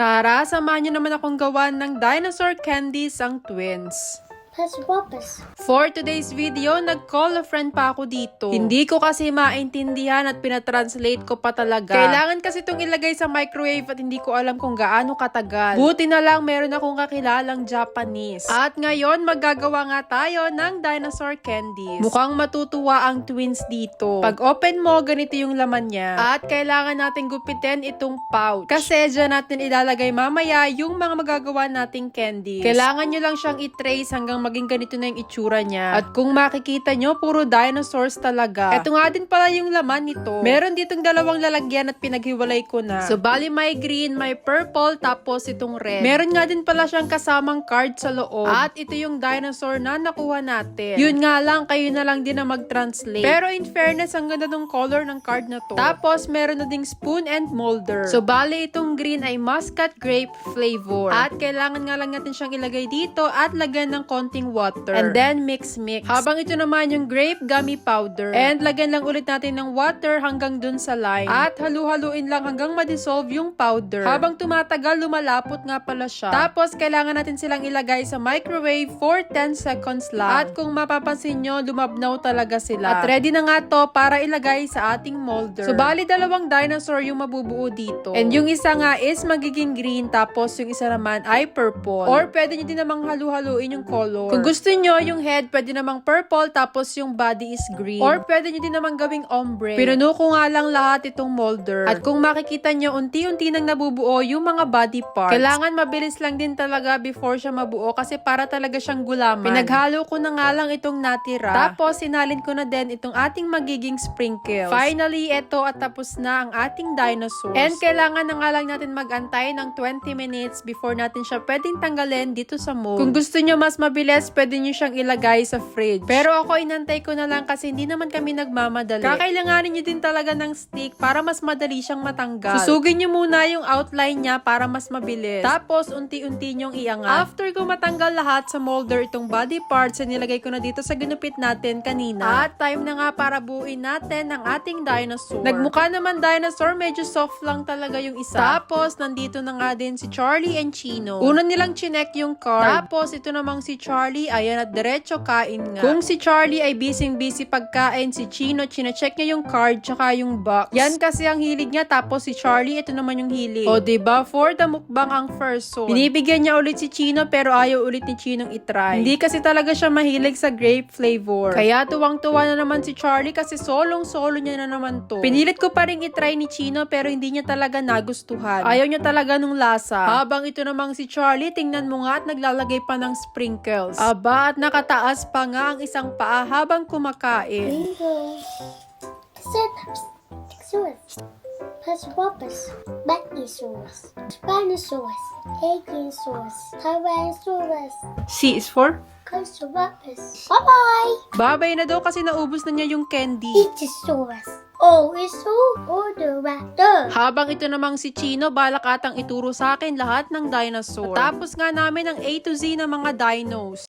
Tara, samahan niyo naman akong gawan ng dinosaur candies ang twins. Whoppers. For today's video, nag-call a friend pa ako dito. Hindi ko kasi maintindihan at pinatranslate ko pa talaga. Kailangan kasi itong ilagay sa microwave at hindi ko alam kung gaano katagal. Buti na lang meron akong kakilalang Japanese. At ngayon, maggagawa nga tayo ng dinosaur candies. Mukhang matutuwa ang twins dito. Pag open mo, ganito yung laman niya. At kailangan natin gupitin itong pouch. Kasi dyan natin ilalagay mamaya yung mga magagawa nating candies. Kailangan nyo lang siyang i-trace hanggang maging ganito na yung itsura niya. At kung makikita nyo, puro dinosaurs talaga. Ito nga din pala yung laman nito. Meron ditong dalawang lalagyan at pinaghiwalay ko na. So, bali may green, may purple, tapos itong red. Meron nga din pala siyang kasamang card sa loob. At ito yung dinosaur na nakuha natin. Yun nga lang, kayo na lang din na mag-translate. Pero in fairness, ang ganda ng color ng card na to. Tapos, meron na ding spoon and molder. So, bali itong green ay muscat grape flavor. At kailangan nga lang natin siyang ilagay dito at lagyan ng konting water. And then, mix-mix. Habang ito naman yung grape gummy powder. And lagyan lang ulit natin ng water hanggang dun sa lime. At halu-haluin lang hanggang ma-dissolve yung powder. Habang tumatagal, lumalapot nga pala siya. Tapos, kailangan natin silang ilagay sa microwave for 10 seconds lang. At kung mapapansin nyo, lumabnaw talaga sila. At ready na nga to para ilagay sa ating molder. So, bali dalawang dinosaur yung mabubuo dito. And yung isa nga is magiging green, tapos yung isa naman ay purple. Or pwede nyo din namang halu-haluin yung color. Kung gusto nyo, yung head pwede namang purple, tapos yung body is green. Or pwede nyo din namang gawing ombre. Pinuno ko nga lang lahat itong molder. At kung makikita nyo, unti-unti nang nabubuo yung mga body parts. Kailangan mabilis lang din talaga before siya mabuo kasi para talaga siyang gulaman. Pinaghalo ko na nga lang itong natira. Tapos, sinalin ko na din itong ating magiging sprinkles. Finally, eto at tapos na ang ating dinosaurs. And kailangan na nga lang natin magantay ng 20 minutes before natin siya pwedeng tanggalin dito sa mold. Kung gusto nyo mas mabilis, pwede nyo siyang ilagay sa fridge. Pero ako inantay ko na lang kasi hindi naman kami nagmamadali. Kakailanganin nyo din talaga ng stick para mas madali siyang matanggal. Susugin nyo muna yung outline niya para mas mabilis. Tapos, unti-unti nyong iangat. After ko matanggal lahat sa molder itong body parts, nilagay ko na dito sa ginupit natin kanina. At time na nga para buuin natin ang ating dinosaur. Nagmukha naman dinosaur, medyo soft lang talaga yung isa. Tapos, nandito na nga din si Charlie and Chino. Una nilang chinek yung card. Tapos, ito namang si Charlie, ayan at diretso kain nga. Kung si Charlie ay busy-busy pagkain, si Chino, chinecheck niya yung card tsaka yung box. Yan kasi ang hilig niya, tapos si Charlie, ito naman yung hilig. O, diba? For the mukbang ang first one. Binibigyan niya ulit si Chino, pero ayaw ulit ni Chinong itry. Hindi kasi talaga siya mahilig sa grape flavor. Kaya tuwang-tuwa na naman si Charlie kasi solong-solo niya na naman to. Pinilit ko pa rin itry ni Chino, pero hindi niya talaga nagustuhan. Ayaw niya talaga nung lasa. Habang ito namang si Charlie, tingnan mo nga at naglalagay pa ng sprinkles. Aba, at nakataas pa nga ang isang paa habang kumakain. Bingo. Sit-ups. Whoppers. Bactiosaurus. Spinosaurus. Hadriansaurus. Tyrannosaurus. C is for? Costosaurus. Bye-bye. Babay na daw kasi naubos na niya yung candy. Ichthyosaurus. Oh, is so order raptor. Habang ito namang si Chino, balak atang ituro sa akin lahat ng dinosaur. Tapos nga namin ang A to Z ng mga dinos.